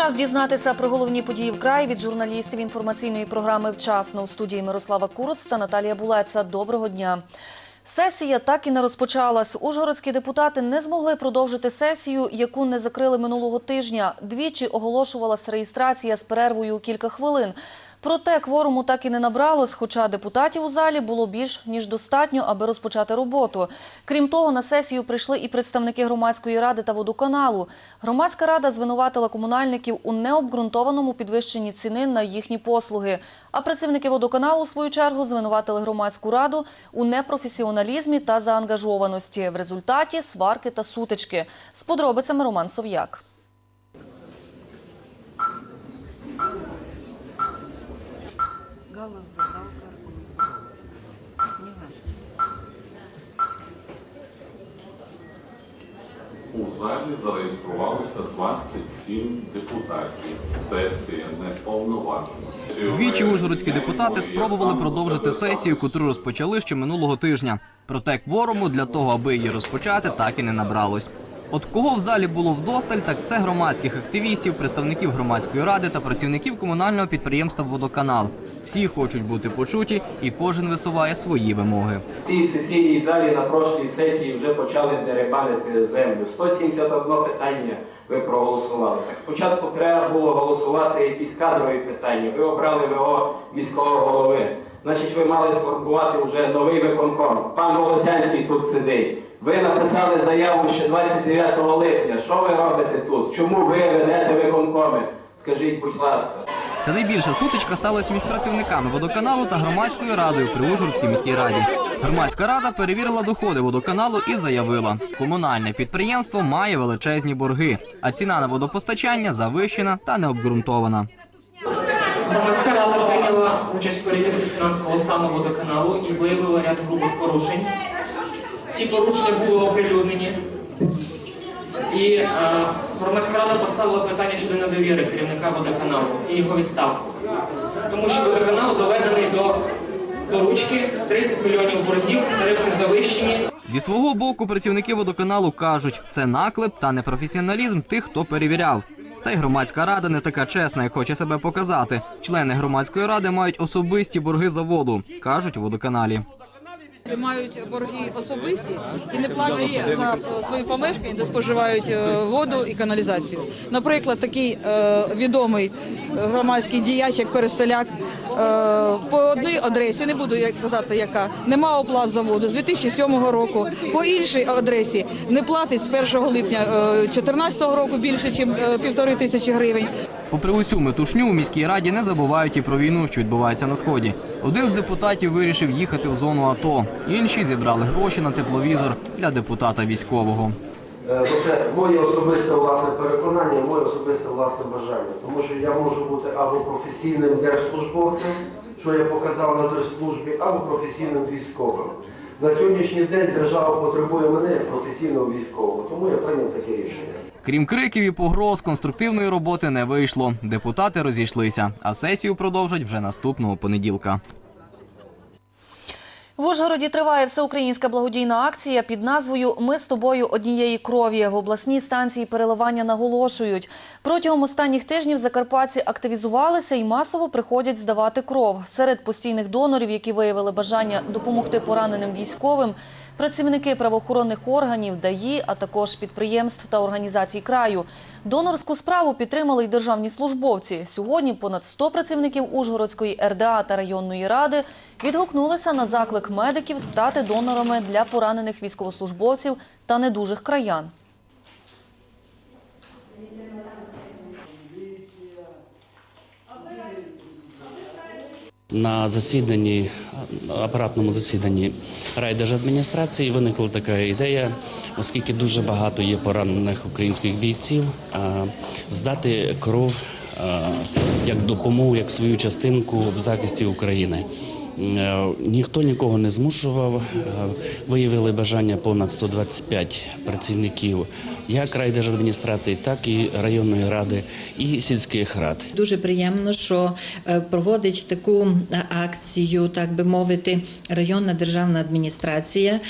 Час дізнатися про головні події вкрай від журналістів інформаційної програми «Вчасно» у студії Мирослава Куроц та Наталія Булеца. Доброго дня. Сесія так і не розпочалась. Ужгородські депутати не змогли продовжити сесію, яку не закрили минулого тижня. Двічі оголошувалась реєстрація з перервою у кілька хвилин. Проте кворуму так і не набралось, хоча депутатів у залі було більш ніж достатньо, аби розпочати роботу. Крім того, на сесію прийшли і представники громадської ради та водоканалу. Громадська рада звинуватила комунальників у необґрунтованому підвищенні ціни на їхні послуги. А працівники водоканалу, у свою чергу, звинуватили громадську раду у непрофесіоналізмі та заангажованості. В результаті сварки та сутички. З подробицями Роман Сов'як. Задал Не важно. У залі зареєструвалося 27 депутатів. Сесія неповноважена. Двічі ужгородські депутати спробували продовжити сесію, котру розпочали ще минулого тижня. Проте кворуму для того, аби її розпочати, так і не набралось. От кого в залі було вдосталь, так це громадських активістів, представників громадської ради та працівників комунального підприємства Водоканал. Всі хочуть бути почуті, і кожен висуває свої вимоги. В цій сесійній залі на прошлій сесії вже почали деребанити землю. 171 питання ви проголосували. Так спочатку треба було голосувати якісь кадрові питання. Ви обрали ВО міського голови. Значить, ви мали сформувати вже новий виконком. Пан Волосянський тут сидить. Ви написали заяву ще 29 липня. Що ви робите тут? Чому ви ведете виконкоми? Скажіть, будь ласка. Та найбільша сутичка сталася між працівниками водоканалу та громадською радою при Ужгородській міській раді. Громадська рада перевірила доходи водоканалу і заявила, комунальне підприємство має величезні борги, а ціна на водопостачання завищена та необґрунтована. Громадська рада прийняла участь в перевірці фінансового стану водоканалу і виявила ряд грубих порушень. Ці порушення були оприлюднені. І е, громадська рада поставила питання щодо недовіри керівника водоканалу і його відставку. Тому що водоканал доведений до, до ручки 30 мільйонів боргів, тарифи завищені. Зі свого боку, працівники водоканалу кажуть, це наклеп та непрофесіоналізм тих, хто перевіряв. Та й громадська рада не така чесна, як хоче себе показати. Члени громадської ради мають особисті борги за воду, кажуть у водоканалі. Мають борги особисті і не платять за свої помешкання, де споживають е, воду і каналізацію. Наприклад, такий е, відомий е, громадський діяч, як Переселяк, по одній адресі, не буду казати, яка нема оплат за воду з 2007 року. По іншій адресі не платить з 1 липня 2014 року більше, ніж півтори тисячі гривень. Попри усю метушню, у міській раді не забувають і про війну, що відбувається на сході. Один з депутатів вирішив їхати в зону АТО. Інші зібрали гроші на тепловізор для депутата військового. Це моє особисте власне переконання, моє особисте власне бажання. Тому що я можу бути або професійним держслужбовцем, що я показав на держслужбі, або професійним військовим. На сьогоднішній день держава потребує мене як професійного військового, тому я прийняв таке рішення. Крім криків і погроз, конструктивної роботи не вийшло. Депутати розійшлися, а сесію продовжать вже наступного понеділка. В Ужгороді триває всеукраїнська благодійна акція під назвою Ми з тобою однієї крові. В обласній станції переливання наголошують. Протягом останніх тижнів закарпатці активізувалися і масово приходять здавати кров. Серед постійних донорів, які виявили бажання допомогти пораненим військовим, працівники правоохоронних органів, ДАІ, а також підприємств та організацій краю. Донорську справу підтримали й державні службовці. Сьогодні понад 100 працівників Ужгородської РДА та районної ради відгукнулися на заклик медиків стати донорами для поранених військовослужбовців та недужих краян. На засіданні, апаратному засіданні райдержадміністрації виникла така ідея, оскільки дуже багато є поранених українських бійців, здати кров як допомогу, як свою частинку в захисті України. Е, Ніхто нікого не змушував. Е, Виявили бажання понад 125 працівників як райдержадміністрації, так і районної ради і сільських рад. Дуже приємно, що е, проводить таку акцію, так би мовити, районна державна адміністрація.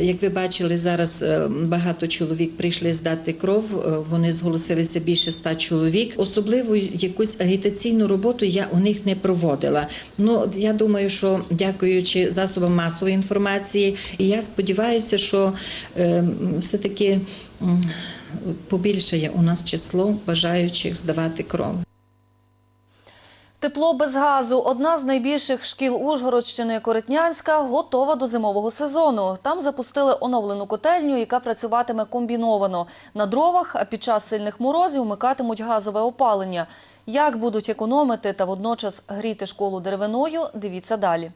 Як ви бачили, зараз багато чоловік прийшли здати кров. Вони зголосилися більше ста чоловік. Особливо якусь агітаційну роботу я у них не проводила. Ну я думаю, що дякуючи засобам масової інформації, і я сподіваюся, що е, все таки побільшає у нас число бажаючих здавати кров. Тепло без газу. Одна з найбільших шкіл Ужгородщини Коритнянська готова до зимового сезону. Там запустили оновлену котельню, яка працюватиме комбіновано на дровах, а під час сильних морозів вмикатимуть газове опалення. Як будуть економити та водночас гріти школу деревиною, дивіться далі.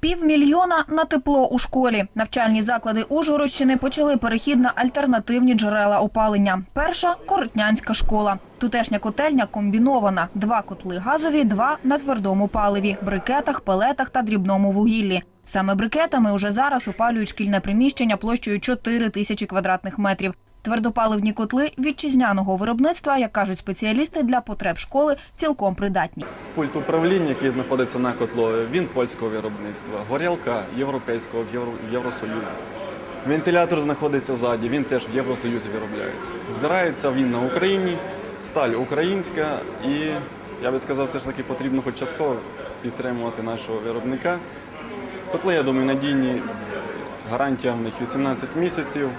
Півмільйона на тепло у школі. Навчальні заклади Ужгородщини почали перехід на альтернативні джерела опалення. Перша – Коротнянська школа. Тутешня котельня комбінована. Два котли газові, два на твердому паливі, брикетах, пелетах та дрібному вугіллі. Саме брикетами уже зараз опалюють шкільне приміщення площею 4 тисячі квадратних метрів. Твердопаливні котли вітчизняного виробництва, як кажуть спеціалісти, для потреб школи цілком придатні. Пульт управління, який знаходиться на котлові, він польського виробництва. Горілка європейського в Євро, в Євросоюзі. Вентилятор знаходиться ззаді, він теж в Євросоюзі виробляється. Збирається він на Україні, сталь українська, і я би сказав, все ж таки потрібно хоч частково підтримувати нашого виробника. Котли, я думаю, надійні, гарантія в них 18 місяців.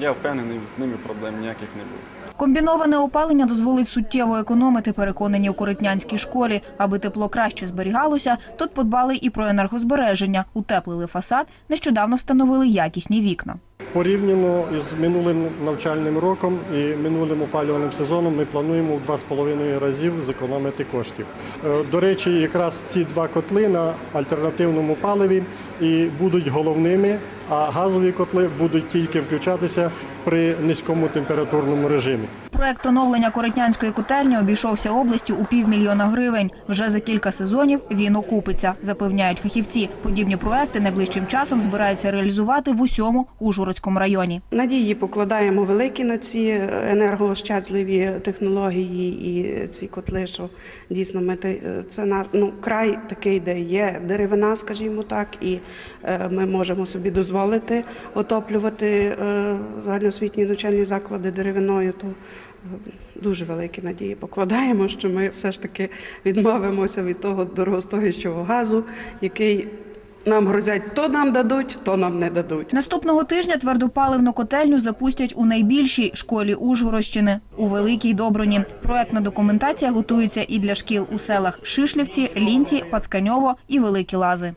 Я впевнений, з ними проблем ніяких не буде. Комбіноване опалення дозволить суттєво економити, переконані у Коритнянській школі. Аби тепло краще зберігалося, тут подбали і про енергозбереження. Утеплили фасад, нещодавно встановили якісні вікна. Порівняно із минулим навчальним роком і минулим опалювальним сезоном ми плануємо в 2,5 разів зекономити коштів. Е, До речі, якраз ці два котли на альтернативному паливі і будуть головними, а газові котли будуть тільки включатися при низькому температурному режимі. Проект оновлення Коритнянської котельні обійшовся області у півмільйона гривень. Вже за кілька сезонів він окупиться, запевняють фахівці. Подібні проекти найближчим часом збираються реалізувати в усьому Ужгородському районі. Надії покладаємо великі на ці енергоощадливі технології і ці котли, що дійсно ми це на ну край такий, де є деревина, скажімо так, і е, ми можемо собі дозволити отоплювати е, загальноосвітні навчальні заклади деревиною. То дуже великі надії покладаємо, що ми все ж таки відмовимося від того дорогостоящого газу, який нам грозять, то нам дадуть, то нам не дадуть. Наступного тижня твердопаливну котельню запустять у найбільшій школі Ужгородщини у Великій Доброні. Проектна документація готується і для шкіл у селах Шишлівці, Лінці, Пацканьово і Великі Лази.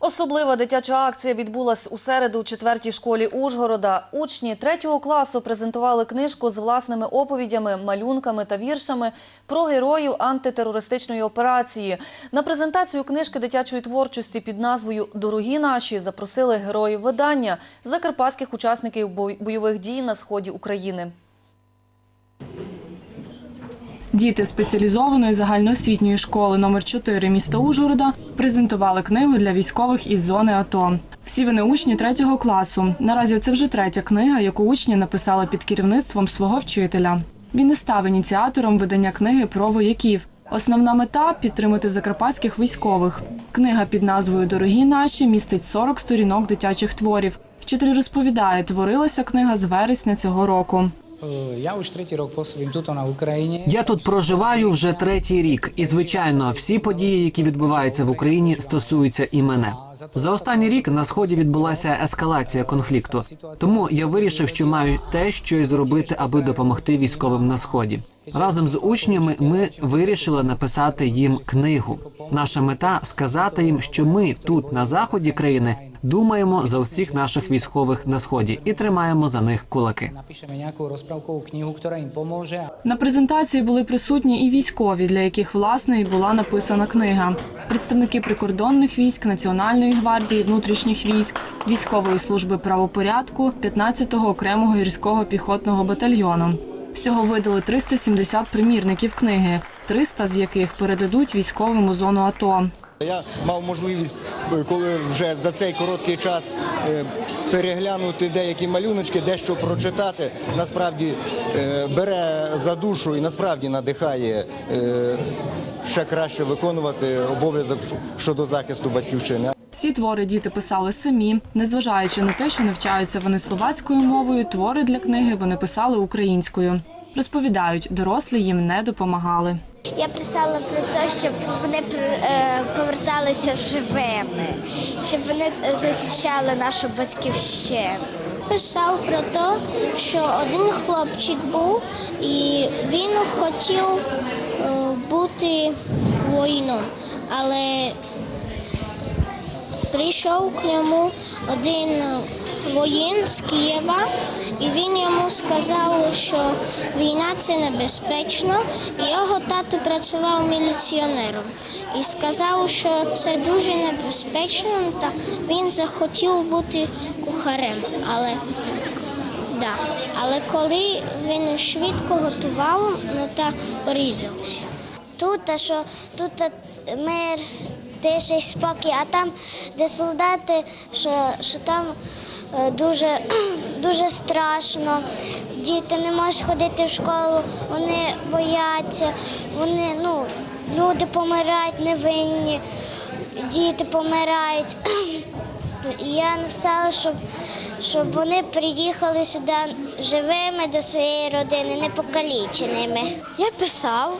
Особлива дитяча акція відбулась у середу у четвертій школі Ужгорода. Учні третього класу презентували книжку з власними оповідями, малюнками та віршами про героїв антитерористичної операції. На презентацію книжки дитячої творчості під назвою Дорогі наші запросили героїв видання закарпатських учасників бойових дій на сході України. Діти спеціалізованої загальноосвітньої школи номер 4 міста Ужгорода презентували книгу для військових із зони АТО. Всі вони учні третього класу. Наразі це вже третя книга, яку учні написали під керівництвом свого вчителя. Він і став ініціатором видання книги про вояків. Основна мета підтримати закарпатських військових. Книга під назвою Дорогі наші містить 40 сторінок дитячих творів. Вчитель розповідає, творилася книга з вересня цього року. Я už tretí rok pôsobím tuto на Україні. Я тут проживаю вже третій рік, і звичайно, всі події, які відбуваються в Україні, стосуються і мене. За останній рік на сході відбулася ескалація конфлікту. Тому я вирішив, що маю те, що й зробити, аби допомогти військовим на сході. Разом з учнями ми вирішили написати їм книгу. Наша мета сказати їм, що ми тут на заході країни думаємо за всіх наших військових на сході і тримаємо за них кулаки. Напишемо nejakú розправкову книгу, поможе. На презентації були присутні і військові, для яких власне і була написана книга. Представники прикордонних військ, Національної гвардії, внутрішніх військ, військової служби правопорядку, 15-го окремого гірського піхотного батальйону. Всього видали 370 примірників книги. 300 з яких передадуть військовим у зону АТО. Я мав можливість, е, коли вже за цей короткий час е, переглянути деякі малюночки, дещо прочитати. Насправді е, бере за душу і насправді надихає ще краще виконувати обов'язок щодо захисту батьківщини. Всі твори діти писали самі, незважаючи на те, що навчаються вони словацькою мовою, твори для книги вони писали українською. Розповідають, дорослі їм не допомагали. Я писала про те, щоб вони е, поверталися живими, щоб вони е, захищали нашу батьківщину. Писав про те, що один хлопчик був і він хотів е, бути воїном, але прийшов к ньому один воїн з Києва, і він йому сказав, що війна це небезпечно. І його тато працював міліціонером і сказав, що це дуже небезпечно, та він захотів бути кухарем. Але, да. Але коли він швидко готував, ну та порізався. Тут, що тут а, тиша і спокій, а там, де солдати, що, що там е, дуже, дуже страшно. Діти не можуть ходити в школу, вони бояться, вони, ну, люди помирають невинні, діти помирають. Я написала, щоб, щоб вони приїхали сюди живими до своєї родини, не покаліченими. Я писав,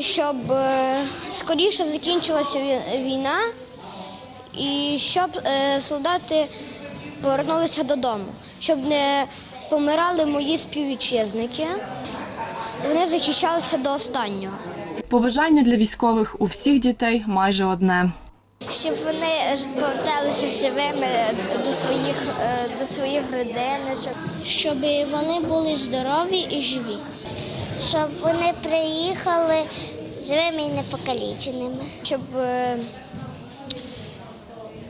щоб е, скоріше закінчилася війна і щоб е, солдати повернулися додому, щоб не помирали мої співвітчизники. Вони захищалися до останнього. Побажання для військових у всіх дітей майже одне. Щоб вони поверталися живими до своїх, е, до своїх родин, щоб, щоб вони були здорові і живі. Щоб вони приїхали живими і непокаліченими. Щоб е,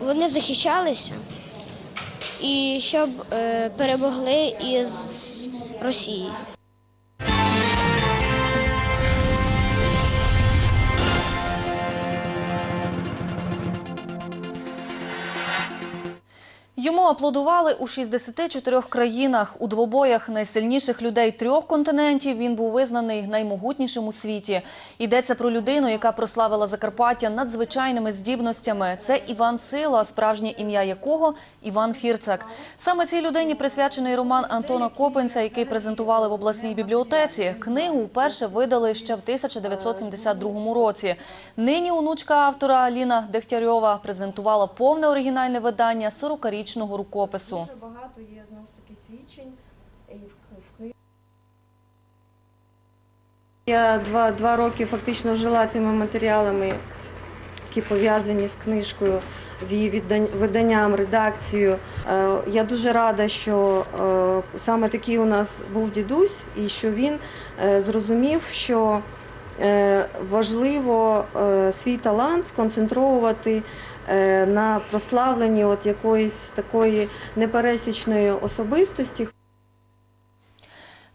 вони захищалися і щоб е, перемогли із Росією. Йому аплодували у 64 країнах. У двобоях найсильніших людей трьох континентів він був визнаний наймогутнішим у світі. Йдеться про людину, яка прославила Закарпаття надзвичайними здібностями. Це Іван Сила, справжнє ім'я якого Іван Фірцак. Саме цій людині присвячений роман Антона Копенця, який презентували в обласній бібліотеці. Книгу вперше видали ще в 1972 році. Нині онучка автора Аліна Дегтярьова презентувала повне оригінальне видання 40-річного рукопису. Багато є знову ж таки свідчень і в, книзі. Я два, два роки фактично жила цими матеріалами, які пов'язані з книжкою, з її виданням, редакцією. Е, Я дуже рада, що е, саме такий у нас був дідусь, і що він е, зрозумів, що е, важливо е, свій талант сконцентровувати е, на прославленні от якоїсь такої непересічної особистості.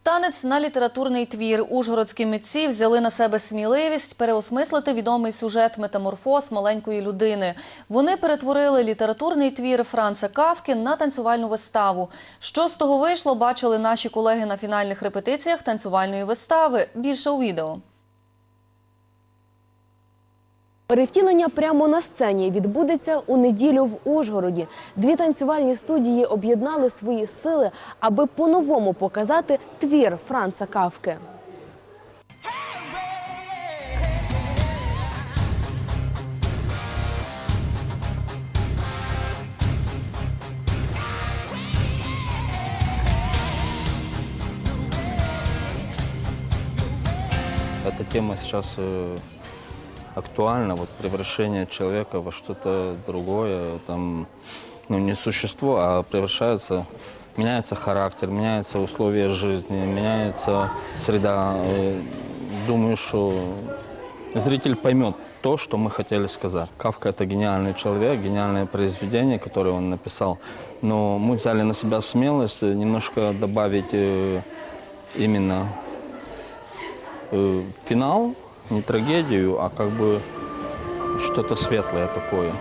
Танець на літературний твір. Ужгородські митці взяли на себе сміливість переосмислити відомий сюжет метаморфоз маленької людини. Вони перетворили літературний твір Франца Кавки на танцювальну виставу. Що з того вийшло, бачили наші колеги на фінальних репетиціях танцювальної вистави. Більше у відео. Перевтілення прямо на сцені відбудеться у неділю в Ужгороді. Дві танцювальні студії об'єднали свої сили, аби по-новому показати твір Франца Кавки. Эта тема сейчас актуальна, вот превращение человека во что-то другое, там, ну, не существо, а превращается, меняется характер, меняются условия жизни, меняется среда. Думаю, что зритель поймет то, что мы хотели сказать. Кавка – это гениальный человек, гениальное произведение, которое он написал. Но мы взяли на себя смелость немножко добавить э, именно э, финал не трагедию, а как бы что-то светлое такое.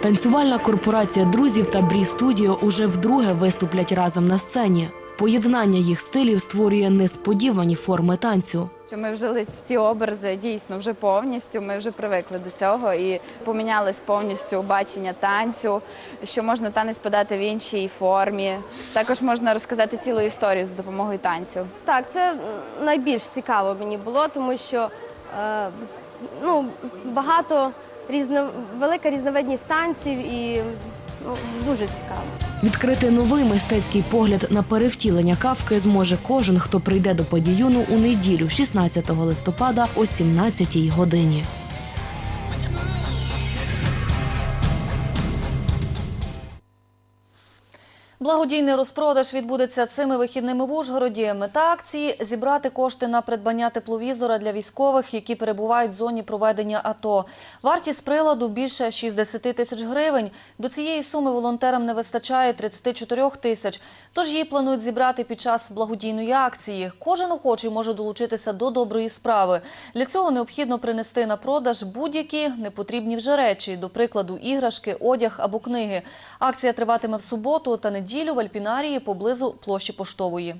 Танцювальна корпорація друзів та Брі Студіо уже вдруге виступлять разом на сцені. Поєднання їх стилів створює несподівані форми танцю. Що ми вжились в ці образи дійсно вже повністю. Ми вже привикли до цього і помінялись повністю бачення танцю, що можна танець подати в іншій формі. Також можна розказати цілу історію за допомогою танцю. Так, це найбільш цікаво мені було, тому що е, ну, багато різно, велика різновидність танців і дуже цікаво. Відкрити новий мистецький погляд на перевтілення кавки зможе кожен, хто прийде до подіюну у неділю, 16 листопада о 17 годині. Благодійний розпродаж відбудеться цими вихідними в Ужгороді. Мета акції – зібрати кошти на придбання тепловізора для військових, які перебувають в зоні проведення АТО. Вартість приладу більше 60 тисяч гривень. До цієї суми волонтерам не вистачає 34 тисяч. Тож її планують зібрати під час благодійної акції. Кожен охочий може долучитися до доброї справи. Для цього необхідно принести на продаж будь-які непотрібні вже речі, до прикладу, іграшки, одяг або книги. Акція триватиме в суботу та неділю в Альпінарії поблизу площі Поштової.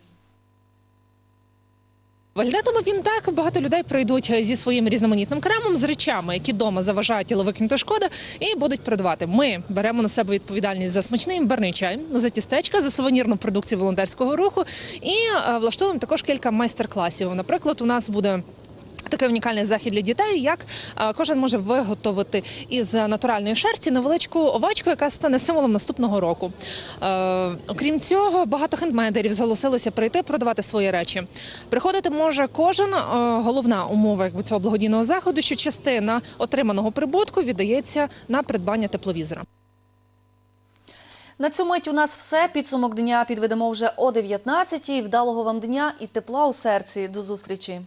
Виглядатиме він так. Багато людей прийдуть зі своїм різноманітним кремом, з речами, які вдома заважають, але викинути шкода, і будуть продавати. Ми беремо на себе відповідальність за смачний імбирний чай, за тістечка, за сувенірну продукцію волонтерського руху і е, влаштовуємо також кілька майстер-класів. Наприклад, у нас буде. Такий унікальний захід для дітей, як е, кожен може виготовити із натуральної шерсті невеличку овечку, яка стане символом наступного року. Е, окрім цього, багато хендмейдерів зголосилося прийти продавати свої речі. Приходити може кожен. Е, головна умова цього благодійного заходу, що частина отриманого прибутку віддається на придбання тепловізора. На цю мить у нас все. Підсумок дня підведемо вже о 19-й. Вдалого вам дня і тепла у серці. До зустрічі.